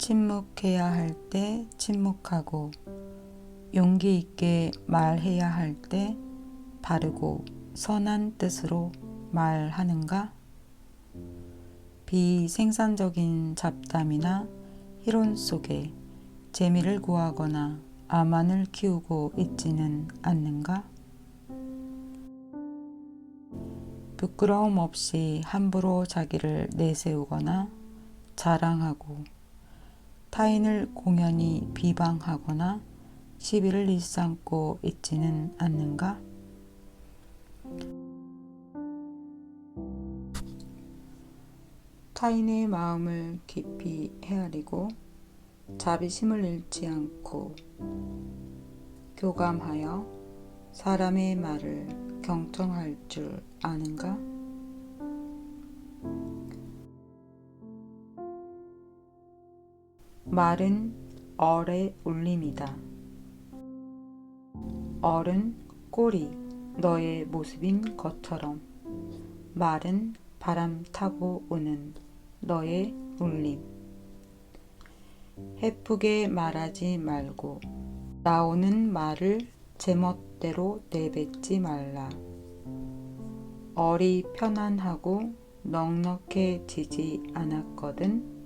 침묵해야 할 때 침묵하고 용기 있게 말해야 할 때 바르고 선한 뜻으로 말하는가? 비생산적인 잡담이나 희론 속에 재미를 구하거나 아만을 키우고 있지는 않는가? 부끄러움 없이 함부로 자기를 내세우거나 자랑하고 타인을 공연히 비방하거나 시비를 일삼고 있지는 않는가? 타인의 마음을 깊이 헤아리고 자비심을 잃지 않고 교감하여 사람의 말을 경청할 줄 아는가? 말은 얼의 울림이다. 얼은 꼬리, 너의 모습인 것처럼 말은 바람 타고 오는 너의 울림. 해프게 말하지 말고 나오는 말을 제멋대로 내뱉지 말라. 얼이 편안하고 넉넉해지지 않았거든.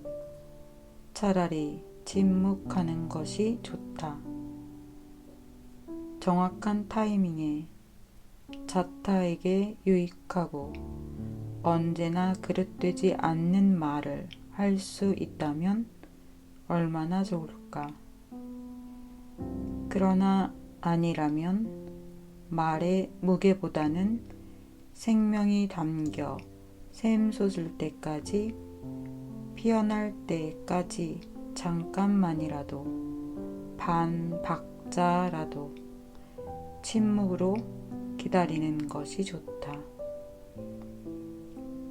차라리 침묵하는 것이 좋다. 정확한 타이밍에 자타에게 유익하고 언제나 그릇되지 않는 말을 할 수 있다면 얼마나 좋을까. 그러나 아니라면 말의 무게보다는 생명이 담겨 샘솟을 때까지 피어날 때까지 잠깐만이라도 반 박자라도 침묵으로 기다리는 것이 좋다.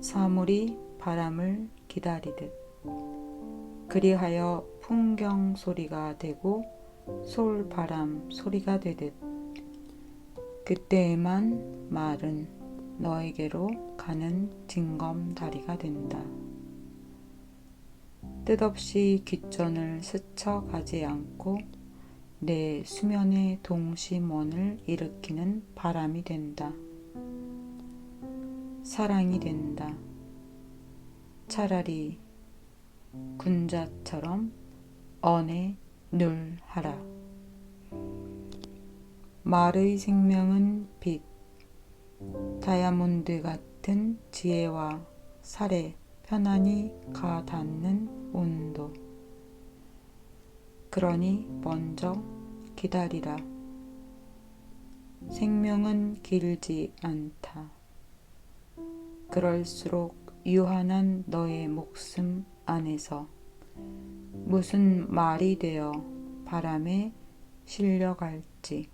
사물이 바람을 기다리듯 그리하여 풍경 소리가 되고 솔바람 소리가 되듯 그때에만 말은 너에게로 가는 징검다리가 된다. 뜻없이 귓전을 스쳐 가지 않고 내 수면의 동심원을 일으키는 바람이 된다. 사랑이 된다. 차라리 군자처럼 언에 늘 하라. 말의 생명은 빛, 다이아몬드 같은 지혜와 살에 편안히 가 닿는 온도. 그러니 먼저 기다리라. 생명은 길지 않다. 그럴수록 유한한 너의 목숨 안에서 무슨 말이 되어 바람에 실려갈지,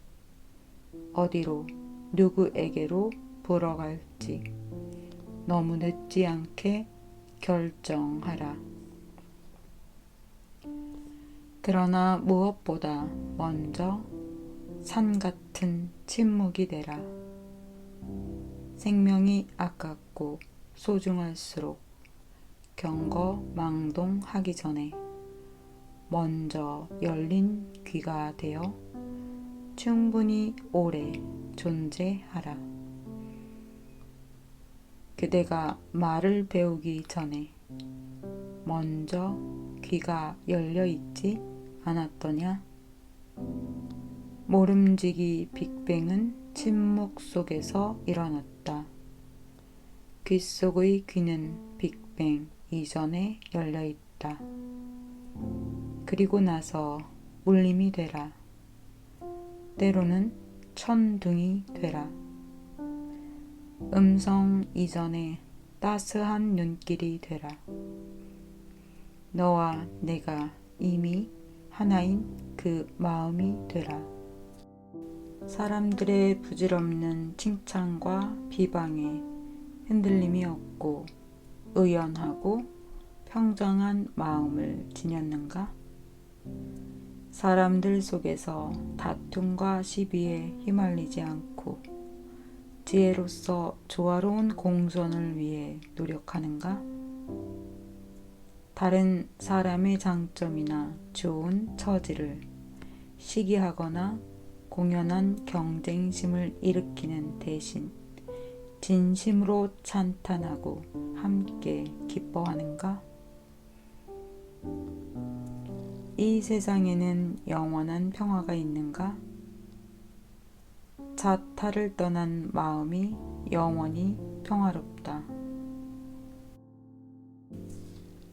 어디로, 누구에게로 불어갈지, 너무 늦지 않게 결정하라. 그러나 무엇보다 먼저 산 같은 침묵이 되라. 생명이 아깝고 소중할수록 경거 망동하기 전에 먼저 열린 귀가 되어 충분히 오래 존재하라. 그대가 말을 배우기 전에 먼저 귀가 열려 있지 않았더냐? 모름지기 빅뱅은 침묵 속에서 일어났다. 귀 속의 귀는 빅뱅 이전에 열려 있다. 그리고 나서 울림이 되라. 때로는 천둥이 되라. 음성 이전에 따스한 눈길이 되라. 너와 내가 이미 하나인 그 마음이 되라. 사람들의 부질없는 칭찬과 비방에 흔들림이 없고 의연하고 평정한 마음을 지녔는가? 사람들 속에서 다툼과 시비에 휘말리지 않고 지혜로서 조화로운 공존을 위해 노력하는가? 다른 사람의 장점이나 좋은 처지를 시기하거나 공연한 경쟁심을 일으키는 대신 진심으로 찬탄하고 함께 기뻐하는가? 이 세상에는 영원한 평화가 있는가? 자타를 떠난 마음이 영원히 평화롭다.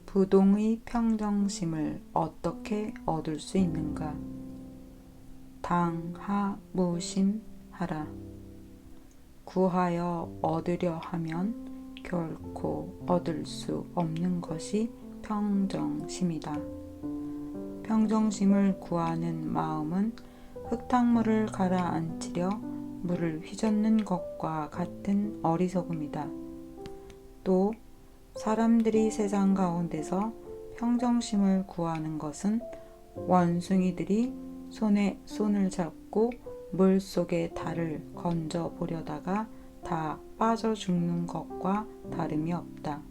부동의 평정심을 어떻게 얻을 수 있는가? 당하무심 하라. 구하여 얻으려 하면 결코 얻을 수 없는 것이 평정심이다. 평정심을 구하는 마음은 흙탕물을 가라앉히려 물을 휘젓는 것과 같은 어리석음이다. 또 사람들이 세상 가운데서 평정심을 구하는 것은 원숭이들이 손에 손을 잡고 물 속에 달을 건져 보려다가 다 빠져 죽는 것과 다름이 없다.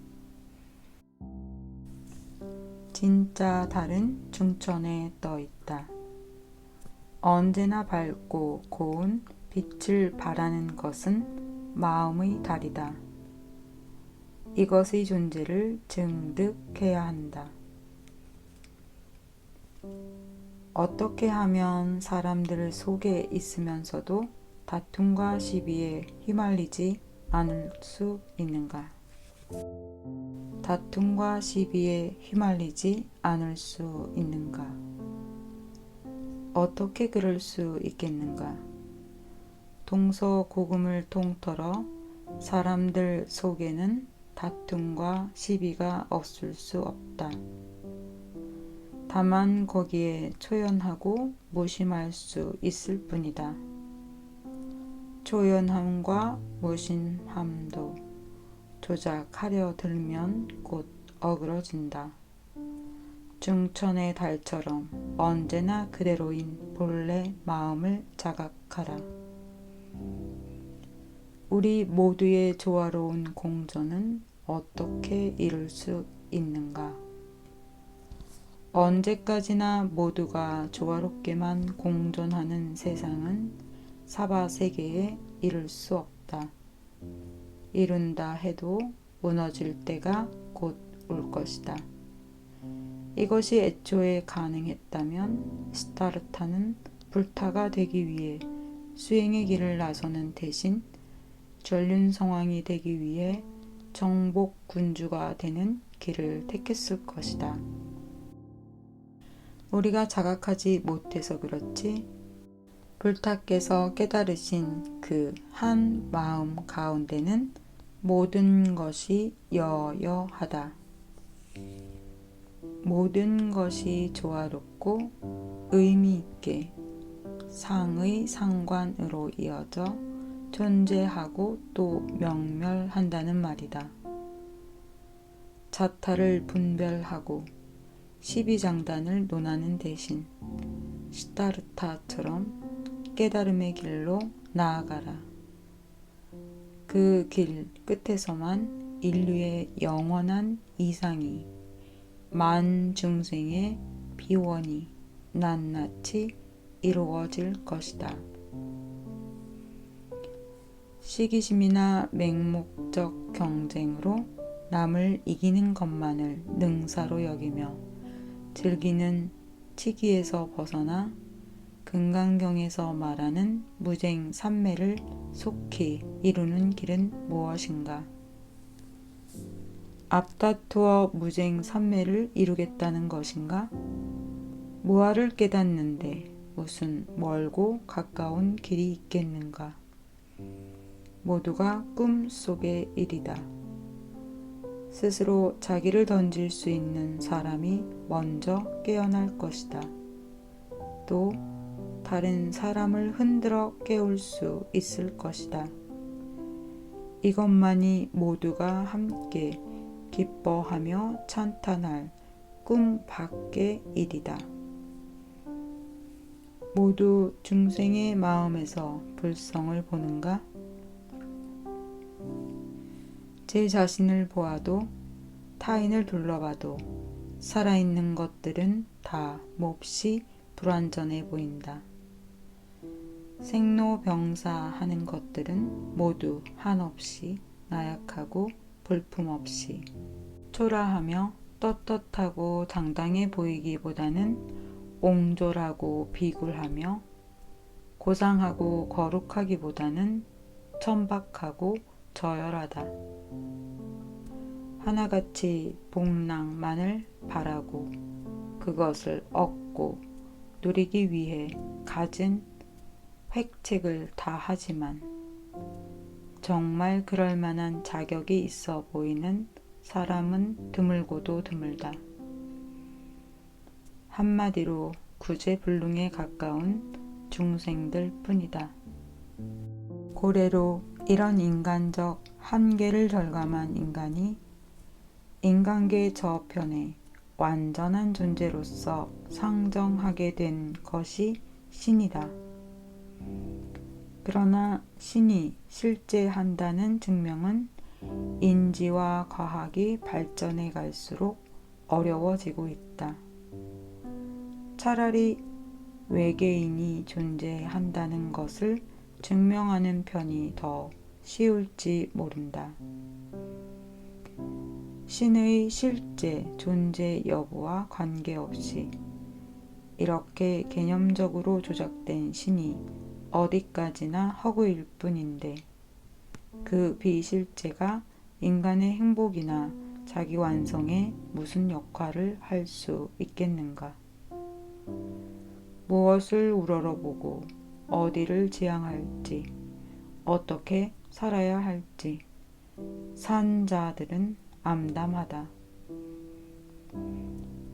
진짜 달은 중천에 떠 있다. 언제나 밝고 고운 빛을 바라는 것은 마음의 달이다. 이것의 존재를 증득해야 한다. 어떻게 하면 사람들 속에 있으면서도 다툼과 시비에 휘말리지 않을 수 있는가? 다툼과 시비에 휘말리지 않을 수 있는가? 어떻게 그럴 수 있겠는가? 동서 고금을 통틀어 사람들 속에는 다툼과 시비가 없을 수 없다. 다만 거기에 초연하고 무심할 수 있을 뿐이다. 초연함과 무심함도 조작하려 들면 곧 어그러진다. 중천의 달처럼 언제나 그대로인 본래 마음을 자각하라. 우리 모두의 조화로운 공존은 어떻게 이룰 수 있는가? 언제까지나 모두가 조화롭게만 공존하는 세상은 사바 세계에 이룰 수 없다. 이룬다 해도 무너질 때가 곧 올 것이다. 이것이 애초에 가능했다면 스타르타는 불타가 되기 위해 수행의 길을 나서는 대신 전륜 성왕이 되기 위해 정복 군주가 되는 길을 택했을 것이다. 우리가 자각하지 못해서 그렇지 불타께서 깨달으신 그 한 마음 가운데는 모든 것이 여여하다. 모든 것이 조화롭고 의미 있게 상의 상관으로 이어져 존재하고 또 명멸한다는 말이다. 자타를 분별하고 시비장단을 논하는 대신 시타르타처럼 깨달음의 길로 나아가라. 그 길 끝에서만 인류의 영원한 이상이 만 중생의 비원이 낱낱이 이루어질 것이다. 시기심이나 맹목적 경쟁으로 남을 이기는 것만을 능사로 여기며 즐기는 치기에서 벗어나 금강경에서 말하는 무쟁 삼매를 속히 이루는 길은 무엇인가? 앞다투어 무쟁 삼매를 이루겠다는 것인가? 무아를 깨닫는데 무슨 멀고 가까운 길이 있겠는가? 모두가 꿈 속의 일이다. 스스로 자기를 던질 수 있는 사람이 먼저 깨어날 것이다. 또 다른 사람을 흔들어 깨울 수 있을 것이다. 이것만이 모두가 함께 기뻐하며 찬탄할 꿈 밖의 일이다. 모두 중생의 마음에서 불성을 보는가? 제 자신을 보아도 타인을 둘러봐도 살아있는 것들은 다 몹시 불완전해 보인다. 생로병사 하는 것들은 모두 한없이 나약하고 볼품없이 초라하며 떳떳하고 당당해 보이기보다는 옹졸하고 비굴하며 고상하고 거룩하기보다는 천박하고 저열하다. 하나같이 복랑만을 바라고 그것을 얻고 누리기 위해 가진 획책을 다 하지만 정말 그럴 만한 자격이 있어 보이는 사람은 드물고도 드물다. 한마디로 구제불능에 가까운 중생들 뿐이다. 고래로 이런 인간적 한계를 절감한 인간이 인간계 저편에 완전한 존재로서 상정하게 된 것이 신이다. 그러나 신이 실제 한다는 증명은 인지와 과학이 발전해 갈수록 어려워지고 있다. 차라리 외계인이 존재한다는 것을 증명하는 편이 더 쉬울지 모른다. 신의 실제 존재 여부와 관계없이 이렇게 개념적으로 조작된 신이 어디까지나 허구일 뿐인데 그 비실제가 인간의 행복이나 자기 완성에 무슨 역할을 할 수 있겠는가? 무엇을 우러러보고 어디를 지향할지, 어떻게 살아야 할지, 산 자들은 암담하다.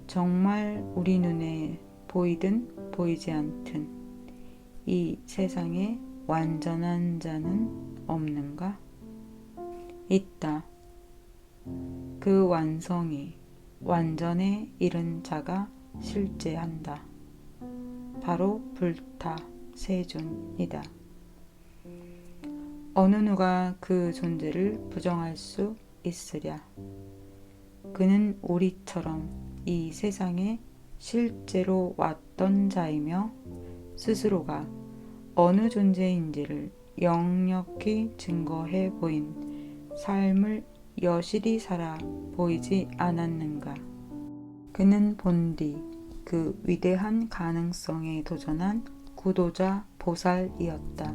정말 우리 눈에 보이든 보이지 않든 이 세상에 완전한 자는 없는가? 있다. 그 완성이 완전에 이른 자가 실제한다. 바로 불타 세존이다. 어느 누가 그 존재를 부정할 수 있으랴. 그는 우리처럼 이 세상에 실제로 왔던 자이며 스스로가 어느 존재인지를 역력히 증거해 보인 삶을 여실히 살아 보이지 않았는가. 그는 본디 그 위대한 가능성에 도전한 구도자 보살이었다.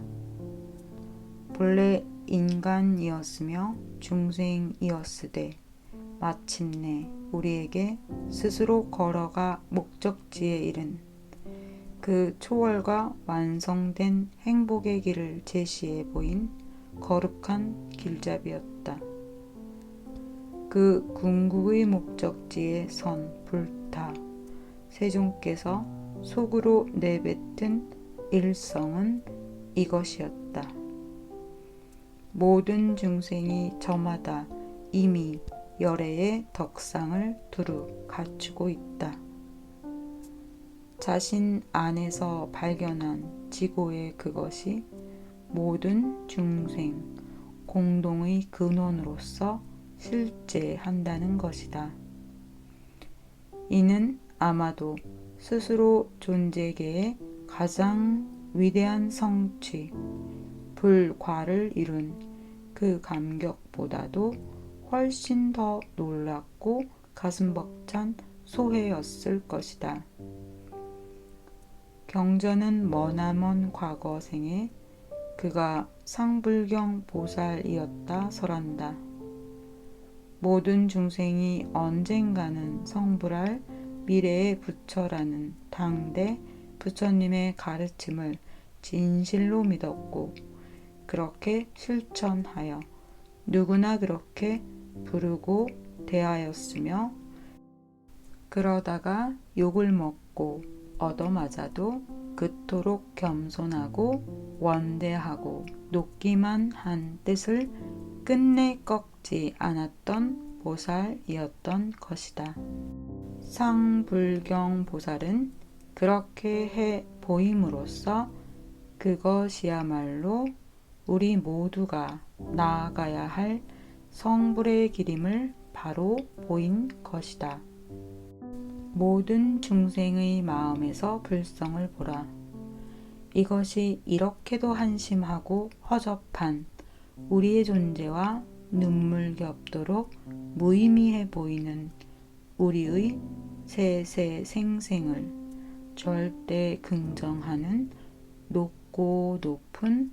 본래 인간이었으며 중생이었으되 마침내 우리에게 스스로 걸어가 목적지에 이른 그 초월과 완성된 행복의 길을 제시해 보인 거룩한 길잡이였다. 그 궁극의 목적지에 선 불타 세종께서 속으로 내뱉은 일성은 이것이었다. 모든 중생이 저마다 이미 열애의 덕상을 두루 갖추고 있다. 자신 안에서 발견한 지고의 그것이 모든 중생 공동의 근원으로서 실제한다는 것이다. 이는 아마도 스스로 존재계의 가장 위대한 성취, 불과를 이룬 그 감격보다도 훨씬 더 놀랍고 가슴 벅찬 소회였을 것이다. 경전은 머나먼 과거 생에 그가 상불경 보살이었다 설한다. 모든 중생이 언젠가는 성불할 미래의 부처라는 당대 부처님의 가르침을 진실로 믿었고 그렇게 실천하여 누구나 그렇게 부르고 대하였으며 그러다가 욕을 먹고 얻어맞아도 그토록 겸손하고 원대하고 높기만 한 뜻을 끝내 꺾지 않았던 보살이었던 것이다. 상불경 보살은 그렇게 해 보임으로써 그것이야말로 우리 모두가 나아가야 할 성불의 길임을 바로 보인 것이다. 모든 중생의 마음에서 불성을 보라. 이것이 이렇게도 한심하고 허접한 우리의 존재와 눈물겹도록 무의미해 보이는 우리의 세세생생을 절대 긍정하는 높고 높은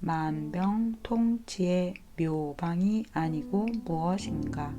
만병통치의 묘방이 아니고 무엇인가.